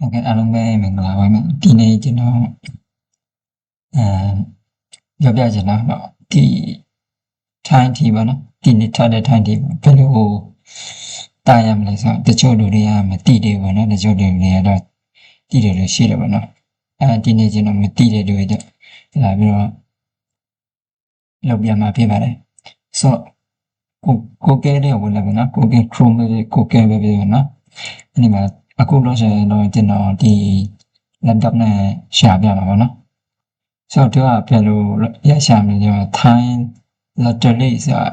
ဟုတ်ကဲ့အားလုံးပဲမင်္ဂလာပါမယ်ဒီနေ့ကျွန်တော်အဲပြောပြချင်တာတော့ဒီထိုင်းတီပါနော်ဒီနေ့ထားတဲ့ထိုင်းတီဘယ်လိုတားရမလဲဆိုတော့တချို့လူတွေကမသိသေးဘူးနော်တချို့လူတွေကတော့သိတယ်လို့ရှိတယ်ပေါ့နော်အဲဒီနေ့ကျွန်တော်မသိတဲ့လူတွေတော့လာပြီးတော့လောက်ပြမှာဖြစ်ပါတယ်ဆိုကိုကိုကဲတဲ့ဝင်လာပါနော်ကိုကဲ Chrome ပဲကိုကဲပဲပဲနော်အဲ့ဒီမှာ အခုတော့ဆိုရင်တော့ကျွန်တော်ဒီ laptop နဲ့ရှာပြမှာပါနော်ဆိုတော့သူကပြန်လို့ရရှာမယ်ကျွန်တော် time lottery ဆိုတာ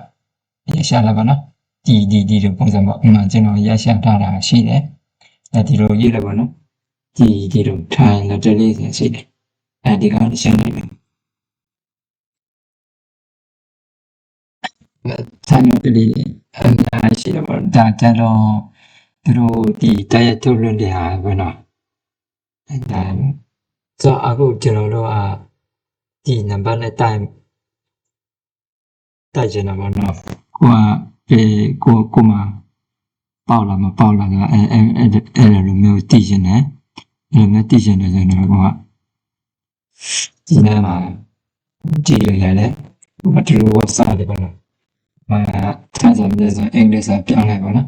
ရရှာလာပါနော်ဒီဒီဒီလိုပုံစံပေါ့အမှကျွန်တော်ရရှာထားတာရှိတယ်အဲဒီလိုရေးလိုက်ပါနော်ဒီဒီလို time lottery ဆိုတာရှိတယ်အဲဒီကောင်ရှာလိုက်မယ် time lottery အများကြီးရှိတယ်ပေါ့ဒါကြတော့ သူတို့ဒီတရားထုတ်လွှင့်တဲ့ဟာပဲနော်အဲဒါဆိုအခုကျွန်တော်တို့ကဒီနံပါတ်နဲ့တိုင်တိုက်ချင်တာပေါ့နော်ကိုကအဲကိုကိုမပေါက်လာမပေါက်လာကအဲအဲအဲအဲလိုမျိုးတည်ချင်တယ်အဲလိုမျိုးတည်ချင်တယ်ဆိုရင်တော့ကိုကဒီထဲမှာကြည့်လိုက်ရတယ်ဘာတူဝတ်စားတယ်ပေါ့နော်အာထားကြမယ်ဆိုအင်္ဂလိပ်စာပြောင်းလိုက်ပါနော်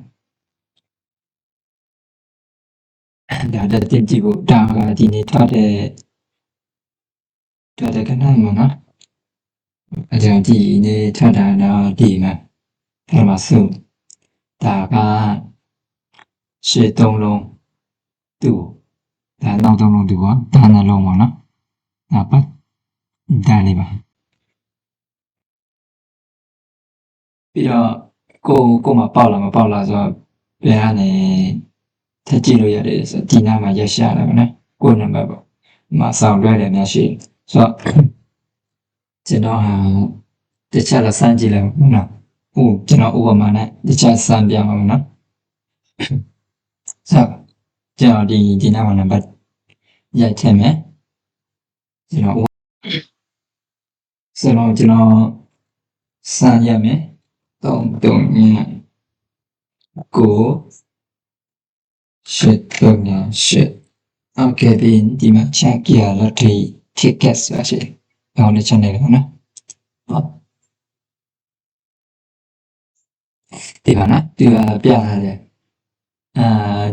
ဒါတက်တင်ကြည့်ဖို့ဒါကဒီနေ့ထားတဲ့ထားတဲ့ကဏ္ဍမှာနော်အကြောင်းဒီနေ့ထားတာတော့ဒီမှာပထမဆုံးဒါကရှေ့သုံးလုံးသူ့ဒါနောက်သုံးလုံးသူကဒါနှလုံးပါနော်ဒါပတ်ဒါလေးပါပြီးတော့ကိုကိုမပေါက်လာမပေါက်လာဆိုတော့ပြန်ကနေ ထည့်ကြည့်လို့ရတယ်ဆိုဒီနားမှာရက်ရှာလာပါနော်ကိုနံပါတ်ပေါ့ဒီမှာဆောင်းတွဲတယ်များရှိဆိုတော့ကျွန်တော်ဟာတခြားလာစမ်းကြည့်လိုက်ပါနော်ဟုတ်ကျွန်တော်ဥပမာနဲ့တခြားစမ်းပြမှာပါနော်ဆိုကျွန်တော်ဒီဒီနားမှာနံပါတ်ရိုက်ထည့်မယ်ကျွန်တော်ဥဆိုတော့ကျွန်တော်စမ်းရမယ်3 3ညကို shit gonna shit I'm Kevin ဒီမှာ check ya lottery ticket ဆိုရှိတယ်ဘာလို့ channel လဲနော်ဟုတ်ဒီမှာနော်ဒီမှာပြထားတယ်အာ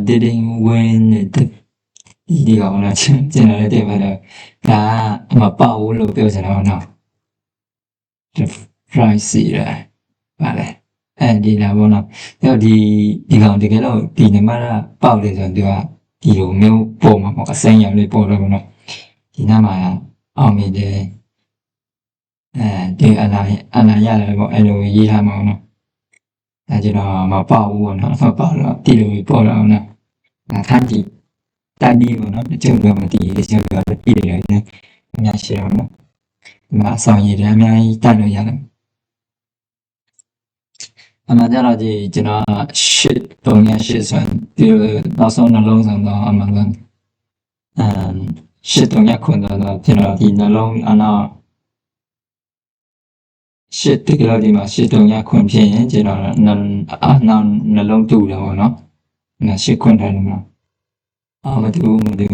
didn't win ဒီဒီကောင်လားကျွန်တော်လည်းတင်ပါတော့ဒါအမပေါ့လို့ပြောချင်တာတော့နော် price ရပါလေ အဲဒီလာဘောနော်အဲ့ဒီဒီကောင်တကယ်တော့ဒီနမရပေါက်တယ်ဆိုတော့သူကဒီလိုမျိုးပေါ်မှာပေါ့အစိမ်းရောင်လေးပေါ်တော့ဘောနော်ဒီနားမှာအောင်မြင်တယ်အဲဒီအနာအနာရတယ်ပေါ့အဲ့လိုရေးထားမှာပေါ့နော်အဲကျွန်တော်မပေါက်ဘူးပေါ့နော်မပေါက်တော့ဒီလိုပေါ်တော့နော်ဒါခန်းကြည့်တန်ဒီပေါ့နော်တချို့ကမတည်တချို့ကတည်တယ်နော်အများရှိအောင်နော်ဒီမှာအဆောင်ရည်တွေအများကြီးတတ်လို့ရတယ် အမှန်ကြတော့ဒီကျွန်တော် shit ပုံရ shit ဆိုရင်ဒီနောက်ဆုံးနှလုံးဆောင်တော့အမှန်ကန်အမ် shit ပုံရခွန်တော့ကျွန်တော်ဒီနှလုံးအနာ shit တကယ်ဒီမှာ shit ပုံရခွန်ဖြစ်ရင်ကျွန်တော်နှအနာနှလုံးတူတယ်ပေါ့နော်နာ shit ခွန်တယ်မှာအာမတူမတူ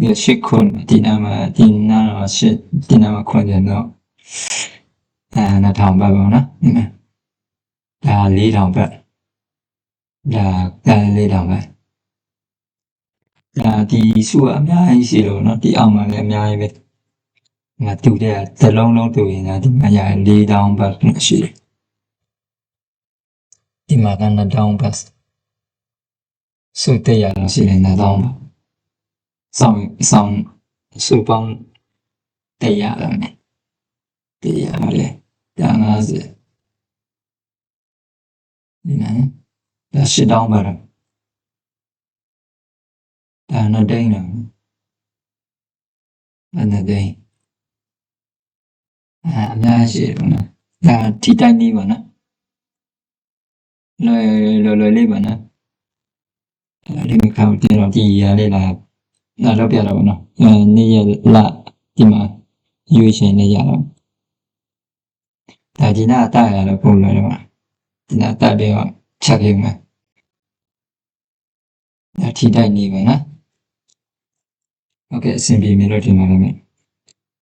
ဒီ shit ခွန်ဒီနာမှာဒီနာ shit ဒီနာမှာခွန်တယ်တော့အဲနာထောင်ပါပေါ့နော် ဒီမှာ ဒါ၄တောင်ပဲဒါဒါ၄တောင်ပဲဒါဒီစုကအများကြီးရှိလို့เนาะဒီအောက်မှာလည်းအများကြီးပဲငါတူတဲ့သလုံးလုံးတူရင်ဒါဒီမှာရ၄တောင်ပဲရှိတယ်ဒီမှာကနှစ်တောင်ပဲစုတဲ့ရလို့ရှိရင်နှစ်တောင်ပဲဆောင်ဆောင်စုပေါင်းတဲ့ရတယ်တဲ့ရလေဒါ50ဒီမှာ ဒါရှစ်တောင်းပါတော့ဒါနှစ်ဒိန်းတော့ဒါနှစ်ဒိန်းအဲအများရှိတယ်နော်ဒါထိတိုင်းလေးပါနော်လွယ်လွယ်လွယ်လေးပါနော်အဲဒီမကောက်တင်တော့ဒီရလေးလာလာတော့ပြတော့ဗောနော်အဲနေ့ရက်လဒီမှာရွေးရှင်နေရတော့ဒါဒီနာတာရတော့ပုံလွယ်တော့ဒီ နာတက်ပြီးတော့ချက်ပြမယ်။ညထိတိုက်နေပါနော်။โอเคအဆင်ပြေပြီလို့ထင်ပါတယ်မြတ်။